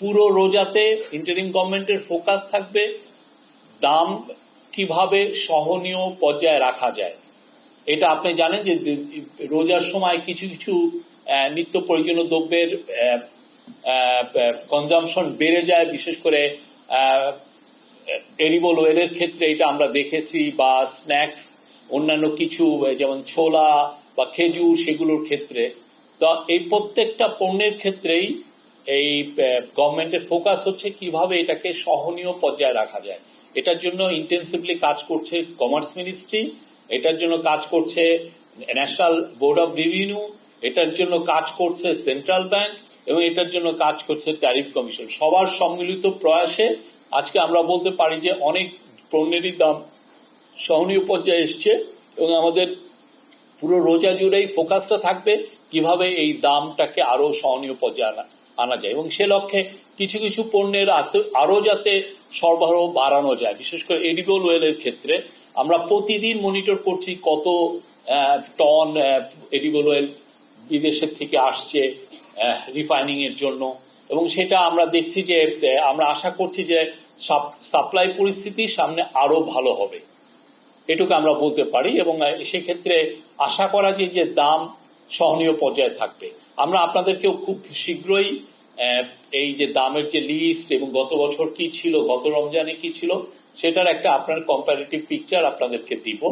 পুরো রোজাতে ইন্টারিম গভর্নমেন্টের ফোকাস থাকবে, দাম কীভাবে সহনীয় পর্যায়ে রাখা যায়। এটা আপনি জানেন যে রোজার সময় কিছু কিছু নিত্য প্রয়োজনীয় দ্রব্যের কনজামশন বেড়ে যায়, বিশেষ করে এরিবল ওয়েলের ক্ষেত্রে এটা আমরা দেখেছি বা স্ন্যাক্স অন্যান্য কিছু, যেমন ছোলা বা খেজুর সেগুলোর ক্ষেত্রে। তো এই প্রত্যেকটা পণ্যের ক্ষেত্রেই এই গভর্নমেন্টের ফোকাস হচ্ছে কীভাবে এটাকে সহনীয় পর্যায়ে রাখা যায়। এটার জন্য ইন্টেন্সিভলি কাজ করছে কমার্স মিনিস্ট্রি এটার জন্য কাজ করছে ন্যাশনাল বোর্ড অফ রেভিনিউ এটার জন্য কাজ করছে সেন্ট্রাল ব্যাংক এবং এটার জন্য কাজ করছে ট্যারিফ কমিশন সবার সম্মিলিত প্রয়াসে আজকে আমরা বলতে পারি যে অনেক পণ্যেরই দাম সহনীয় পর্যায়ে এসছে এবং আমাদের পুরো রোজা জুড়েই ফোকাসটা থাকবে কীভাবে এই দামটাকে আরও সহনীয় পর্যায়ে আনা আনা যায়। এবং সে লক্ষ্যে কিছু কিছু পণ্যের আত- আরও যাতে সরবরাহ বাড়ানো যায়। বিশেষ করে এডিবল ওয়েলের ক্ষেত্রে আমরা প্রতিদিন মনিটর করছি কত টন এডিবল ওয়েল বিদেশের থেকে আসছে রিফাইনিং এর জন্য। এবং সেটা আমরা দেখছি যে আমরা আশা করছি যে সাপ্লাই পরিস্থিতি সামনে আরও ভালো হবে। এটুকু আমরা বলতে পারি এবং সেক্ষেত্রে আশা করা যে দাম সহনীয় পর্যায়ে থাকবে। আমরা আপনাদেরকেও খুব শীঘ্রই এই যে দামের যে লিস্ট এবং গত বছর কি ছিল, গত রমজানে কি ছিল, সেটার একটা আপনার কম্পারেটিভ পিকচার আপনাদেরকে দিব।